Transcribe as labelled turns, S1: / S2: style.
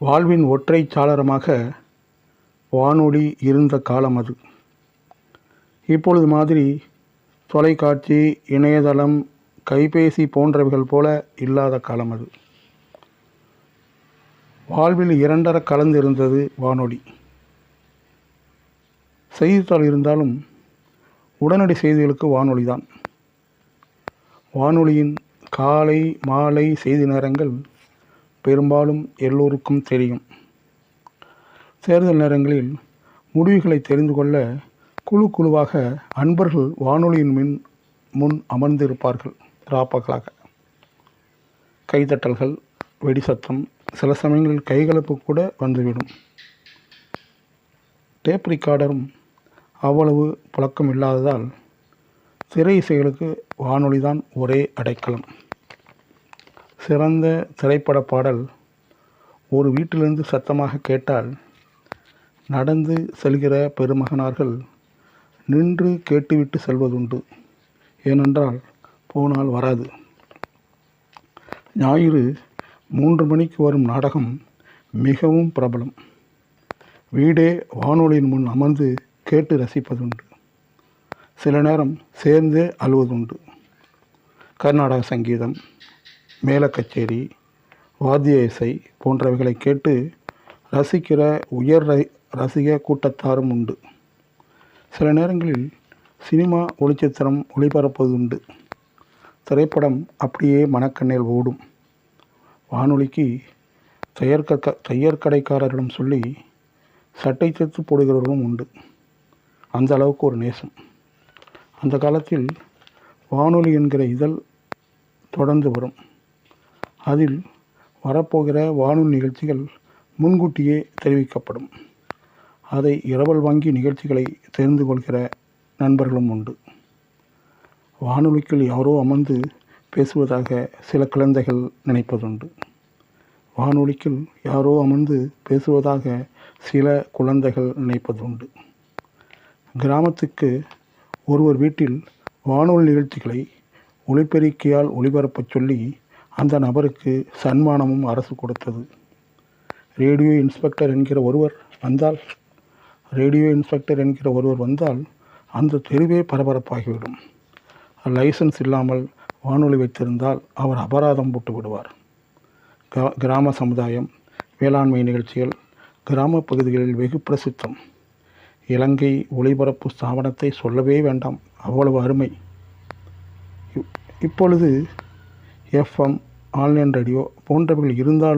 S1: வாழ்வின் ஒற்றை சாளரமாக வானொலி இருந்த காலம் அது. இப்பொழுது மாதிரி தொலைக்காட்சி இணையதளம் கைபேசி போன்றவைகள் போல இல்லாத காலம் அது. வாழ்வில் இரண்டர கலந்து இருந்தது வானொலி. செய்தித்தாள் இருந்தாலும் உடனடி செய்திகளுக்கு வானொலி தான். வானொலியின் காலை மாலை செய்தி நேரங்கள் பெரும்பாலும் எல்லோருக்கும் தெரியும். தேர்தல் நேரங்களில் முடிவுகளை தெரிந்து கொள்ள குழு குழுவாக அன்பர்கள் வானொலியின் மின் முன் அமர்ந்திருப்பார்கள் ராப்பாக்களாக கைதட்டல்கள் வெடி சத்தம் சில சமயங்களில் கைகலப்பு கூட வந்துவிடும். டேப் ரிகார்டரும் அவ்வளவு புழக்கம் இல்லாததால் திரை இசைகளுக்கு வானொலி தான் ஒரே அடைக்கலம். சிறந்த திரைப்பட பாடல் ஒரு வீட்டிலிருந்து சத்தமாக கேட்டால் நடந்து செல்கிற பெருமகனார்கள் நின்று கேட்டுவிட்டு செல்வதுண்டு. ஏனென்றால் போனால் வராது. ஞாயிறு மூன்று மணிக்கு வரும் நாடகம் மிகவும் பிரபலம். வீடே வானொலியின் முன் அமர்ந்து கேட்டு ரசிப்பதுண்டு. சில நேரம் சேர்ந்தே அழுவதுண்டு. கர்நாடக சங்கீதம் மேளக்கச்சேரி வாத்திய இசை போன்றவைகளை கேட்டு ரசிக்கிற உயர் ர- ரசிக கூட்டத்தாரும் உண்டு. சில நேரங்களில் சினிமா ஒளிச்சித்திரம் ஒளிபரப்புவதுண்டு. திரைப்படம் அப்படியே மனக்கண்ணில் ஓடும். வானொலிக்கு தையற்க தையற்கடைக்காரரிடம் சொல்லி சட்டை தைத்து போடுகிறவர்களும் உண்டு. அந்த அளவுக்கு ஒரு நேசம். அந்த காலத்தில் வானொலி என்கிற இதழ் தொடர்ந்து வரும். அதில் வரப்போகிற வானொலி நிகழ்ச்சிகள் முன்கூட்டியே தெரிவிக்கப்படும். அதை இரவல் வாங்கி நிகழ்ச்சிகளை தெரிந்து கொள்கிற நண்பர்களும் உண்டு. வானொலிக்குள் யாரோ அமர்ந்து பேசுவதாக சில குழந்தைகள் நினைப்பதுண்டு. வானொலிக்குள் யாரோ அமர்ந்து பேசுவதாக சில குழந்தைகள் நினைப்பதுண்டு. கிராமத்துக்கு ஒருவர் வீட்டில் வானொலி நிகழ்ச்சிகளை ஒளிபெருக்கியால் ஒளிபரப்பச் சொல்லி அந்த நபருக்கு சன்மானமும் அரசு கொடுத்தது. ரேடியோ இன்ஸ்பெக்டர் என்கிற ஒருவர் வந்தால் ரேடியோ இன்ஸ்பெக்டர் என்கிற ஒருவர் வந்தால் அந்த தெருவே பரபரப்பாகிவிடும். லைசன்ஸ் இல்லாமல் வானொலி வைத்திருந்தால் அவர் அபராதம் போட்டு விடுவார். கிராம சமுதாயம் வேளாண்மை நிகழ்ச்சிகள் கிராம பகுதிகளில் வெகு பிரசித்தம். இலங்கை ஒளிபரப்பு ஸ்தாபனத்தை சொல்லவே வேண்டாம் அவ்வளவு அருமை. இப்- இப்பொழுது எஃப்எம் ஆன்லைன் ரேடியோ போன்றவைகள் இருந்தால்